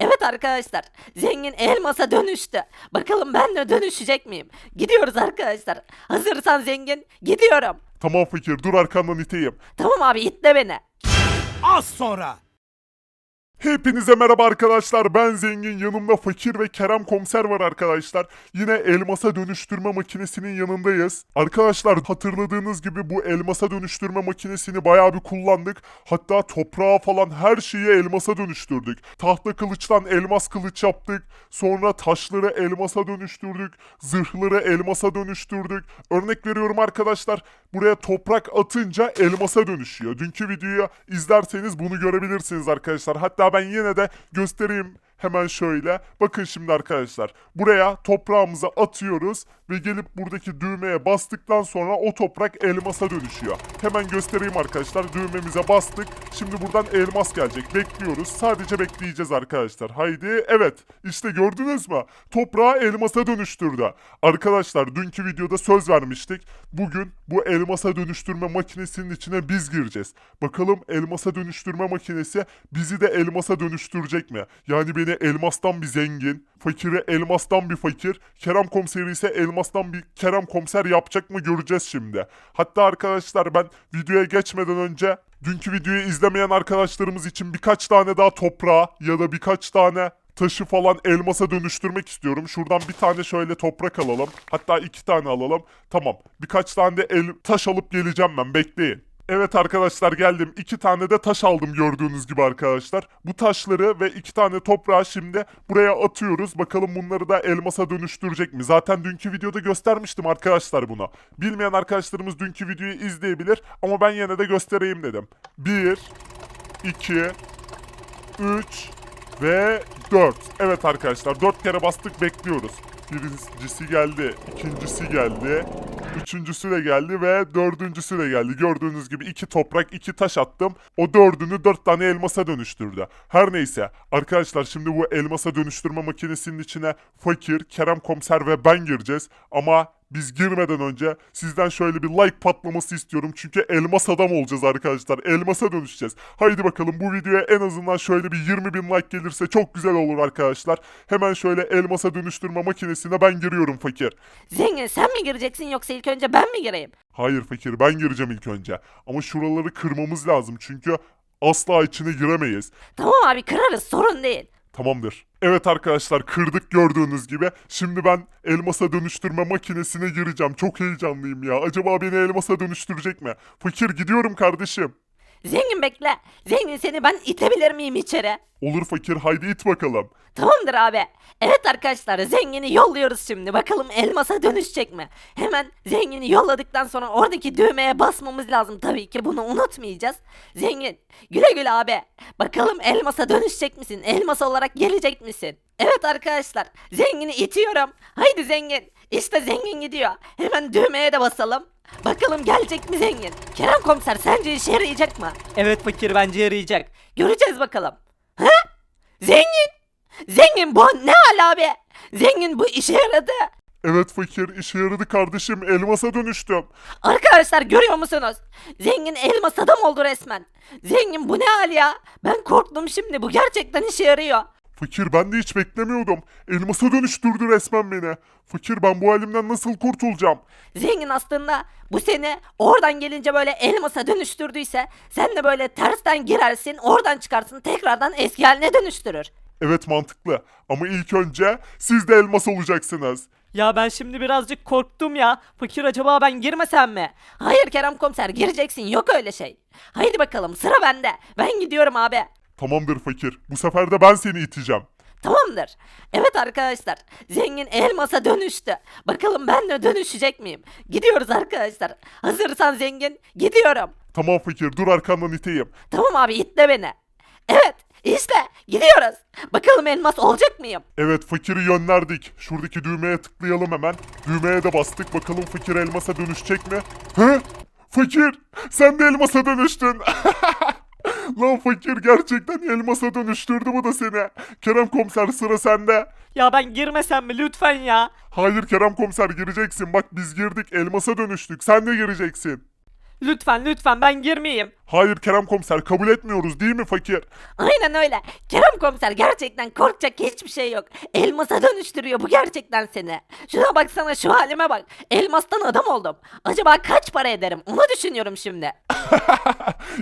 Evet arkadaşlar zengin elmasa dönüştü. Bakalım ben de dönüşecek miyim? Gidiyoruz arkadaşlar. Hazırsan zengin gidiyorum. Tamam fakir dur arkandan iteyim. Tamam abi itle beni. Az sonra. Hepinize merhaba arkadaşlar. Ben Zengin. Yanımda Fakir ve Kerem Komiser var arkadaşlar. Yine elmasa dönüştürme makinesinin yanındayız. Arkadaşlar hatırladığınız gibi bu elmasa dönüştürme makinesini bayağı bir kullandık. Hatta toprağa falan her şeyi elmasa dönüştürdük. Tahta kılıçtan elmas kılıç yaptık. Sonra taşları elmasa dönüştürdük. Zırhları elmasa dönüştürdük. Örnek veriyorum arkadaşlar. Buraya toprak atınca elmasa dönüşüyor. Dünkü videoyu izlerseniz bunu görebilirsiniz arkadaşlar. Hatta ben yine de göstereyim hemen şöyle. Bakın şimdi arkadaşlar. Buraya toprağımızı atıyoruz ve gelip buradaki düğmeye bastıktan sonra o toprak elmasa dönüşüyor. Hemen göstereyim arkadaşlar. Düğmemize bastık. Şimdi buradan elmas gelecek. Bekliyoruz. Sadece bekleyeceğiz arkadaşlar. Haydi. Evet. İşte gördünüz mü? Toprağı elmasa dönüştürdü. Arkadaşlar dünkü videoda söz vermiştik. Bugün bu elmasa dönüştürme makinesinin içine biz gireceğiz. Bakalım elmasa dönüştürme makinesi bizi de elmasa dönüştürecek mi? Yani beni elmastan bir zengin, fakiri elmastan bir fakir, Kerem komiseri ise elmastan bir Kerem komiser yapacak mı göreceğiz şimdi. Hatta arkadaşlar ben videoya geçmeden önce dünkü videoyu izlemeyen arkadaşlarımız için birkaç tane daha toprağa ya da birkaç tane taşı falan elmasa dönüştürmek istiyorum. Şuradan bir tane şöyle toprak alalım. Hatta iki tane alalım. Tamam. Birkaç tane de el, taş alıp geleceğim ben. Bekleyin. Evet arkadaşlar geldim. İki tane de taş aldım gördüğünüz gibi arkadaşlar. Bu taşları ve iki tane toprağı şimdi buraya atıyoruz. Bakalım bunları da elmasa dönüştürecek mi? Zaten dünkü videoda göstermiştim arkadaşlar bunu. Bilmeyen arkadaşlarımız dünkü videoyu izleyebilir ama ben yine de göstereyim dedim. 1 2 3 ve 4. Evet arkadaşlar 4 kere bastık bekliyoruz. Birincisi geldi, ikincisi geldi, üçüncüsü de geldi ve dördüncüsü de geldi. Gördüğünüz gibi iki toprak, iki taş attım. O dördünü dört tane elmasa dönüştürdü. Her neyse arkadaşlar şimdi bu elmasa dönüştürme makinesinin içine Fakir, Kerem Komiser ve ben gireceğiz. Ama biz girmeden önce sizden şöyle bir like patlaması istiyorum. Çünkü elmas adam olacağız arkadaşlar. Elmasa dönüşeceğiz. Haydi bakalım bu videoya en azından şöyle bir 20 bin like gelirse çok güzel olur arkadaşlar. Hemen şöyle elmasa dönüştürme makinesine ben giriyorum fakir. Zengin sen mi gireceksin yoksa ilk önce ben mi gireyim? Hayır fakir ben gireceğim ilk önce. Ama şuraları kırmamız lazım çünkü asla içine giremeyiz. Tamam abi kırarız sorun değil. Tamamdır. Evet arkadaşlar kırdık gördüğünüz gibi. Şimdi ben elmasa dönüştürme makinesine gireceğim. Çok heyecanlıyım ya. Acaba beni elmasa dönüştürecek mi? Fakir gidiyorum kardeşim. Zengin bekle. Zengin seni ben itebilir miyim içeri? Olur fakir haydi it bakalım. Tamamdır abi. Evet arkadaşlar zengini yolluyoruz şimdi. Bakalım elmasa dönüşecek mi? Hemen zengini yolladıktan sonra oradaki düğmeye basmamız lazım tabii ki. Bunu unutmayacağız. Zengin güle güle abi. Bakalım elmasa dönüşecek misin? Elmas olarak gelecek misin? Evet arkadaşlar zengini itiyorum. Haydi zengin. İşte zengin gidiyor. Hemen düğmeye de basalım. Bakalım gelecek mi zengin? Kerem komiser sence işe yarayacak mı? Evet fakir bence yarayacak. Göreceğiz bakalım. Ha? Zengin! Zengin bu ne hal abi? Zengin bu işe yaradı. Evet fakir işe yaradı kardeşim elmasa dönüştüm. Arkadaşlar görüyor musunuz? Zengin elmas adam oldu resmen. Zengin bu ne hal ya? Ben korktum şimdi bu gerçekten işe yarıyor. Fakir ben de hiç beklemiyordum. Elmasa dönüştürdü resmen beni. Fakir ben bu halimden nasıl kurtulacağım? Zengin aslında bu seni oradan gelince böyle elmasa dönüştürdüyse sen de böyle tersten girersin oradan çıkarsın tekrardan eski haline dönüştürür. Evet mantıklı ama ilk önce siz de elmas olacaksınız. Ya ben şimdi birazcık korktum ya. Fakir acaba ben girmesem mi? Hayır Kerem komiser gireceksin yok öyle şey. Haydi bakalım sıra bende. Ben gidiyorum abi. Tamamdır fakir bu sefer de ben seni iteceğim. Tamamdır. Evet arkadaşlar. Zengin elmasa dönüştü. Bakalım ben de dönüşecek miyim? Gidiyoruz arkadaşlar. Hazırsan zengin gidiyorum. Tamam fakir dur arkandan iteyim. Tamam abi itle beni. Evet işte gidiyoruz. Bakalım elmas olacak mıyım? Evet fakiri yönlerdik. Şuradaki düğmeye tıklayalım hemen. Düğmeye de bastık. Bakalım fakir elmasa dönüşecek mi? Hı? Fakir sen de elmasa dönüştün. Lan fakir gerçekten elmasa dönüştürdü bu da seni. Kerem komiser sıra sende. Ya ben girmesem mi lütfen ya? Hayır Kerem komiser gireceksin. Bak biz girdik elmasa dönüştük. Sen de gireceksin. Lütfen lütfen ben girmeyeyim. Hayır Kerem komiser kabul etmiyoruz değil mi fakir? Aynen öyle. Kerem komiser gerçekten korkacak hiçbir şey yok. Elmasa dönüştürüyor bu gerçekten seni. Şuna baksana şu halime bak. Elmastan adam oldum. Acaba kaç para ederim onu düşünüyorum şimdi.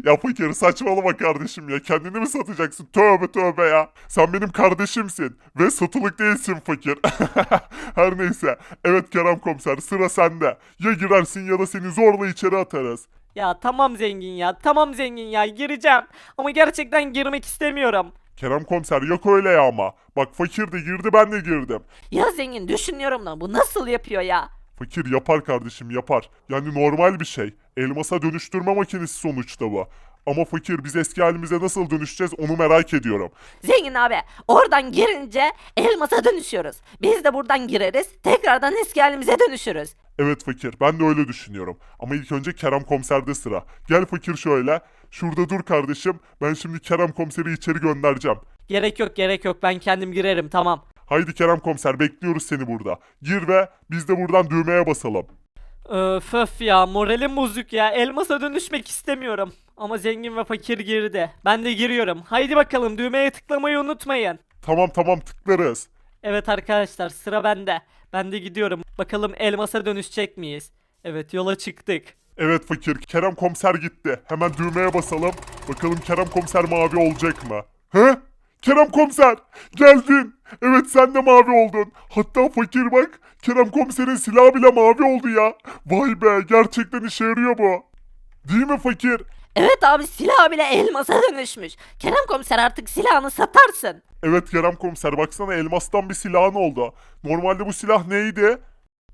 ya fakir saçmalama kardeşim ya. Kendini mi satacaksın? Tövbe tövbe ya. Sen benim kardeşimsin. Ve satılık değilsin fakir. Her neyse. Evet Kerem komiser sıra sende. Ya girersin ya da seni zorla içeri atarız. Ya tamam zengin ya tamam zengin ya gireceğim. Ama gerçekten girmek istemiyorum. Kerem komiser yok öyle ya ama. Bak fakir de girdi ben de girdim. Ya zengin düşünüyorum da bu nasıl yapıyor ya? Fakir yapar kardeşim yapar. Yani normal bir şey. Elmasa dönüştürme makinesi sonuçta bu. Ama fakir biz eski halimize nasıl dönüşeceğiz onu merak ediyorum. Zengin abi oradan girince elmasa dönüşüyoruz. Biz de buradan gireriz tekrardan eski halimize dönüşürüz. Evet fakir ben de öyle düşünüyorum. Ama ilk önce Kerem komiserde sıra. Gel fakir şöyle. Şurada dur kardeşim. Ben şimdi Kerem komiseri içeri göndereceğim. Gerek yok gerek yok ben kendim girerim tamam. Haydi Kerem komiser bekliyoruz seni burada. Gir ve biz de buradan düğmeye basalım. Öf öf ya moralim bozuk ya elmasa dönüşmek istemiyorum. Ama zengin ve fakir girdi. Ben de giriyorum. Haydi bakalım düğmeye tıklamayı unutmayın. Tamam tamam tıklarız. Evet arkadaşlar sıra bende. Ben de gidiyorum. Bakalım elmasa dönüşecek miyiz? Evet yola çıktık. Evet fakir Kerem komiser gitti. Hemen düğmeye basalım. Bakalım Kerem komiser mavi olacak mı? He? Kerem komiser geldin. Evet sen de mavi oldun. Hatta fakir bak Kerem komiserin silahı bile mavi oldu ya. Vay be gerçekten işe yarıyor bu. Değil mi fakir? Evet abi silah bile elmasa dönüşmüş. Kerem komiser artık silahını satarsın. Evet Kerem komiser baksana elmastan bir silahın oldu. Normalde bu silah neydi?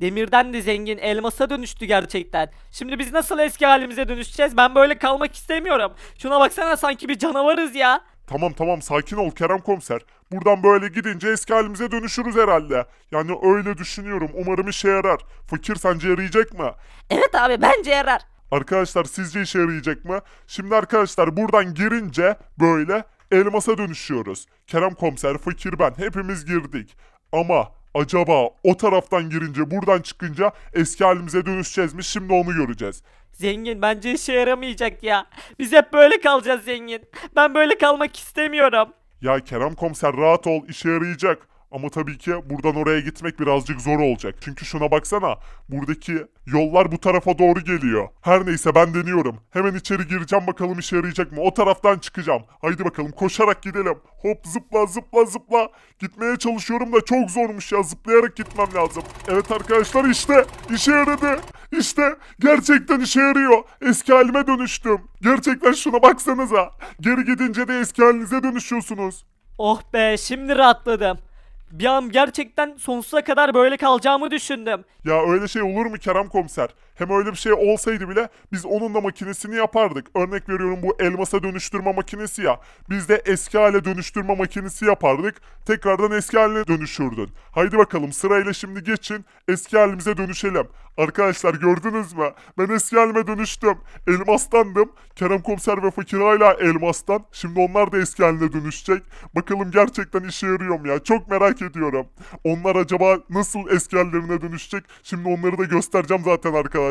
Demirden de zengin elmasa dönüştü gerçekten. Şimdi biz nasıl eski halimize dönüşeceğiz? Ben böyle kalmak istemiyorum. Şuna baksana sanki bir canavarız ya. Tamam tamam sakin ol Kerem komiser. Buradan böyle gidince eski halimize dönüşürüz herhalde. Yani öyle düşünüyorum. Umarım işe yarar. Fakir sence yarayacak mı? Evet abi bence yarar. Arkadaşlar sizce işe yarayacak mı? Şimdi arkadaşlar buradan girince böyle elmasa dönüşüyoruz. Kerem komiser, fakir ben hepimiz girdik. Ama acaba o taraftan girince buradan çıkınca eski halimize dönüşeceğiz mi? Şimdi onu göreceğiz. Zengin bence işe yaramayacak ya. Biz hep böyle kalacağız zengin. Ben böyle kalmak istemiyorum. Ya Kerem komiser rahat ol işe yarayacak. Ama tabii ki buradan oraya gitmek birazcık zor olacak. Çünkü şuna baksana. Buradaki yollar bu tarafa doğru geliyor. Her neyse ben deniyorum. Hemen içeri gireceğim bakalım işe yarayacak mı? O taraftan çıkacağım. Haydi bakalım koşarak gidelim. Hop zıpla zıpla zıpla. Gitmeye çalışıyorum da çok zormuş ya. Zıplayarak gitmem lazım. Evet arkadaşlar işte işe yaradı. İşte gerçekten işe yarıyor. Eski halime dönüştüm. Gerçekten şuna baksanıza. Geri gidince de eski halinize dönüşüyorsunuz. Oh be şimdi rahatladım. Bir an gerçekten sonsuza kadar böyle kalacağımı düşündüm. Ya öyle şey olur mu Kerem komiser? Hem öyle bir şey olsaydı bile biz onun da makinesini yapardık. Örnek veriyorum bu elmasa dönüştürme makinesi ya. Biz de eski hale dönüştürme makinesi yapardık. Tekrardan eski haline dönüşürdün. Haydi bakalım sırayla şimdi geçin. Eski halimize dönüşelim. Arkadaşlar gördünüz mü? Ben eski halime dönüştüm. Elmastandım. Kerem komiser ve fakir hala elmastan. Şimdi onlar da eski haline dönüşecek. Bakalım gerçekten işe yarıyor mu ya? Çok merak ediyorum. Onlar acaba nasıl eski hallerine dönüşecek? Şimdi onları da göstereceğim zaten arkadaşlar.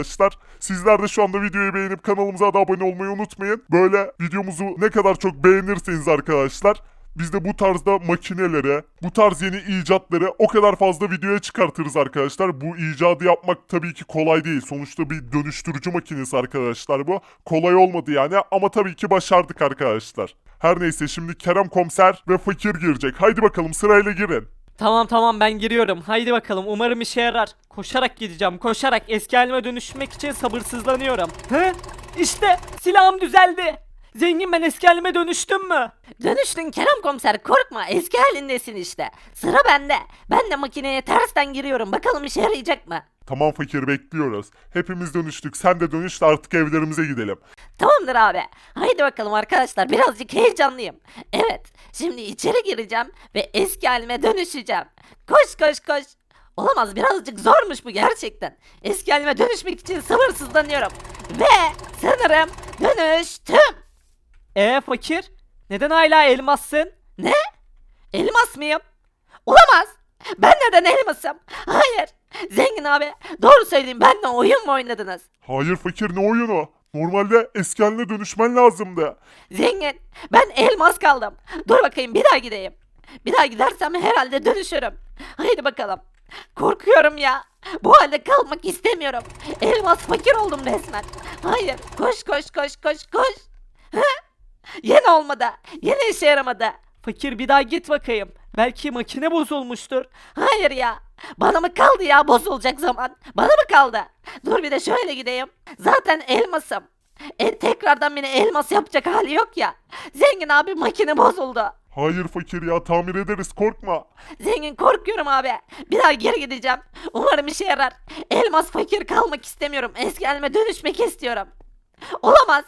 Sizler de şu anda videoyu beğenip kanalımıza da abone olmayı unutmayın. Böyle videomuzu ne kadar çok beğenirseniz arkadaşlar biz de bu tarzda makinelere, bu tarz yeni icatları o kadar fazla videoya çıkartırız arkadaşlar. Bu icadı yapmak tabii ki kolay değil. Sonuçta bir dönüştürücü makinesi arkadaşlar bu. Kolay olmadı yani ama tabii ki başardık arkadaşlar. Her neyse şimdi Kerem Komiser ve Fakir girecek. Haydi bakalım sırayla girin. Tamam tamam ben giriyorum. Haydi bakalım umarım işe yarar. Koşarak gideceğim koşarak eski halime dönüşmek için sabırsızlanıyorum. He? İşte silahım düzeldi. Zengin ben eski halime dönüştüm mü? Dönüştün Kerem komiser korkma eski halindesin işte. Sıra bende. Ben de makineye tersten giriyorum bakalım işe yarayacak mı? Tamam Fakir bekliyoruz. Hepimiz dönüştük. Sen de dönüş de artık evlerimize gidelim. Tamamdır abi. Haydi bakalım arkadaşlar birazcık heyecanlıyım. Evet şimdi içeri gireceğim ve eski halime dönüşeceğim. Koş koş koş. Olamaz birazcık zormuş bu gerçekten. Eski halime dönüşmek için sabırsızlanıyorum. Ve sanırım dönüştüm. E fakir? Neden hala elmassın? Ne? Elmas mıyım? Olamaz. Ben neden elmasım? Hayır. Zengin abi doğru söyleyeyim benimle oyun mu oynadınız? Hayır Fakir ne oyunu? Normalde eski haline dönüşmen lazımdı. Zengin ben elmas kaldım. Dur bakayım bir daha gideyim. Bir daha gidersem herhalde dönüşürüm. Haydi bakalım. Korkuyorum ya. Bu halde kalmak istemiyorum. Elmas fakir oldum resmen. Hayır koş koş koş koş koş. Yine olmadı. Yine işe yaramadı. Fakir bir daha git bakayım. Belki makine bozulmuştur. Hayır ya. Bana mı kaldı ya bozulacak zaman? Bana mı kaldı? Dur bir de şöyle gideyim. Zaten elmasım. E, tekrardan beni elmas yapacak hali yok ya. Zengin abi makine bozuldu. Hayır fakir ya tamir ederiz korkma. Zengin korkuyorum abi. Bir daha geri gideceğim. Umarım işe yarar. Elmas fakir kalmak istemiyorum. Eski halime dönüşmek istiyorum. Olamaz.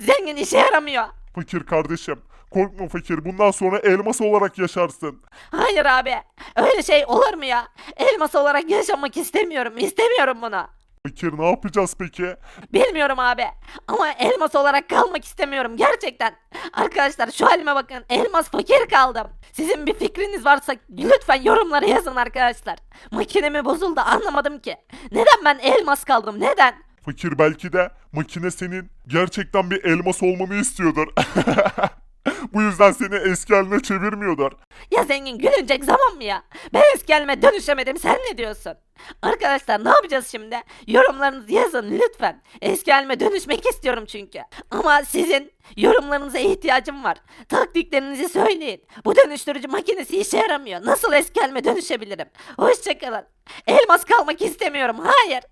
Zengin işe yaramıyor. Fakir kardeşim. Korkma fakir bundan sonra elmas olarak yaşarsın. Hayır abi. Öyle şey olur mu ya? Elmas olarak yaşamak istemiyorum. İstemiyorum bunu. Fakir ne yapacağız peki? Bilmiyorum abi. Ama elmas olarak kalmak istemiyorum gerçekten. Arkadaşlar şu halime bakın. Elmas fakir kaldım. Sizin bir fikriniz varsa lütfen yorumlara yazın arkadaşlar. Makinemi bozuldu anlamadım ki. Neden ben elmas kaldım? Neden? Fakir belki de makine senin gerçekten bir elmas olmanı istiyordur. Bu yüzden seni eski haline çevirmiyorlar. Ya zengin gülünecek zaman mı ya? Ben eski halime dönüşemedim sen ne diyorsun? Arkadaşlar ne yapacağız şimdi? Yorumlarınızı yazın lütfen. Eski halime dönüşmek istiyorum çünkü. Ama sizin yorumlarınıza ihtiyacım var. Taktiklerinizi söyleyin. Bu dönüştürücü makinesi işe yaramıyor. Nasıl eski halime dönüşebilirim? Hoşçakalın. Elmas kalmak istemiyorum. Hayır.